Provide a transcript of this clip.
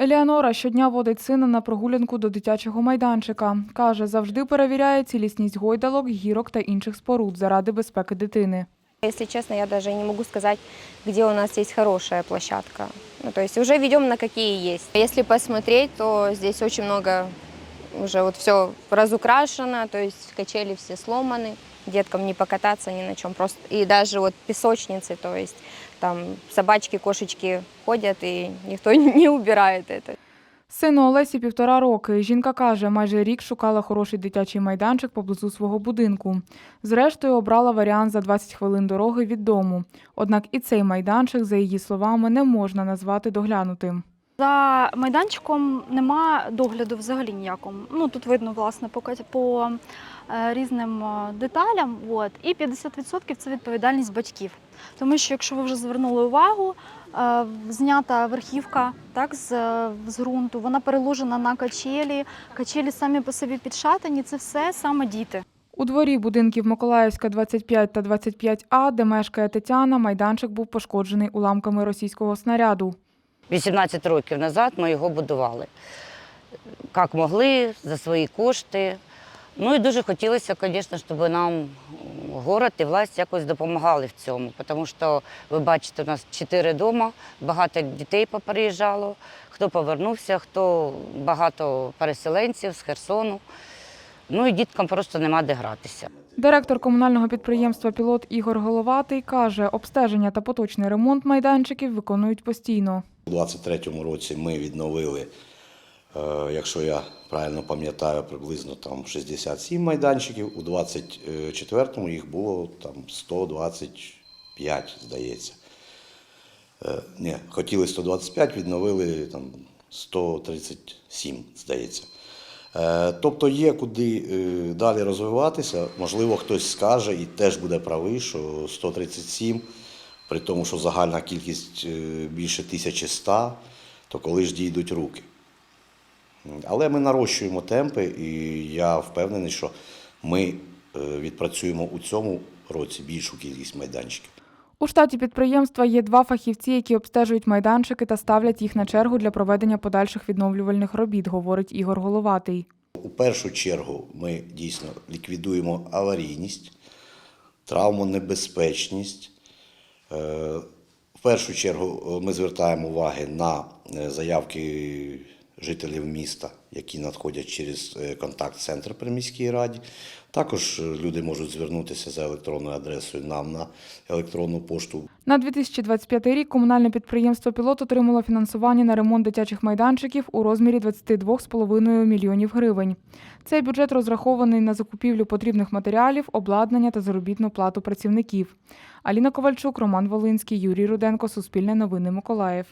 Еліанора щодня водить сина на прогулянку до дитячого майданчика. Каже, завжди перевіряє цілісність гойдалок, гірок та інших споруд заради безпеки дитини. Если честно, я даже не могу сказать, где у нас есть хорошая площадка. Ну, то есть уже на какие есть. Если посмотреть, то здесь очень много уже вот все разукрашено, то есть качели все сломаны, деткам не покататься ни на чем. Просто и даже вот песочницы, то есть там собачки, кошечки ходят и никто не убирает это. Сину Олесі півтора роки. Жінка каже, майже рік шукала хороший дитячий майданчик поблизу свого будинку. Зрештою, обрала варіант за 20 хвилин дороги від дому. Однак і цей майданчик, за її словами, не можна назвати доглянутим. За майданчиком нема догляду взагалі ніякому. Ну тут видно власне по, по е, різним е, деталям. От. І 50% це відповідальність батьків. Тому що якщо ви вже звернули увагу, е, знята верхівка так, з, з ґрунту, вона переложена на качелі. Качелі самі по собі підшатані, це все саме діти. У дворі будинків Миколаївська 25 та 25А, де мешкає Тетяна, майданчик був пошкоджений уламками російського снаряду. 18 років назад ми його будували. Як могли, за свої кошти. Ну і дуже хотілося, звісно, щоб нам город і власть якось допомагали в цьому. Тому що, ви бачите, у нас чотири дома, багато дітей поприїжджало, хто повернувся, хто багато переселенців з Херсону. Ну і діткам просто нема де гратися. Директор комунального підприємства Пілот Ігор Головатий каже, обстеження та поточний ремонт майданчиків виконують постійно. У 2023 році ми відновили, е, якщо я правильно пам'ятаю, приблизно там 67 майданчиків. У 2024 їх було там 125, здається. Е, Ні, хотіли 125, відновили там 137, здається. Е, Тобто є куди далі розвиватися. Можливо, хтось скаже і теж буде правий, що 137, при тому, що загальна кількість е, більше 1100, то коли ж дійдуть руки. Але ми нарощуємо темпи, і я впевнений, що ми е, відпрацюємо у цьому році більшу кількість майданчиків. У штаті підприємства є два фахівці, які обстежують майданчики та ставлять їх на чергу для проведення подальших відновлювальних робіт, говорить Ігор Головатий. У першу чергу ми дійсно ліквідуємо аварійність, травмонебезпечність. Е, В першу чергу е, ми звертаємо уваги на е, заявки жителів міста, які надходять через е, контакт-центр при міській раді. Також е, люди можуть звернутися за електронною адресою нам на електронну пошту На 2025 рік комунальне підприємство Пілот отримало фінансування на ремонт дитячих майданчиків у розмірі 22,5 мільйонів гривень. Цей бюджет розрахований на закупівлю потрібних матеріалів, обладнання та заробітну плату працівників. Аліна Ковальчук, Роман Волинський, Юрій Руденко, Суспільне новини Миколаїв.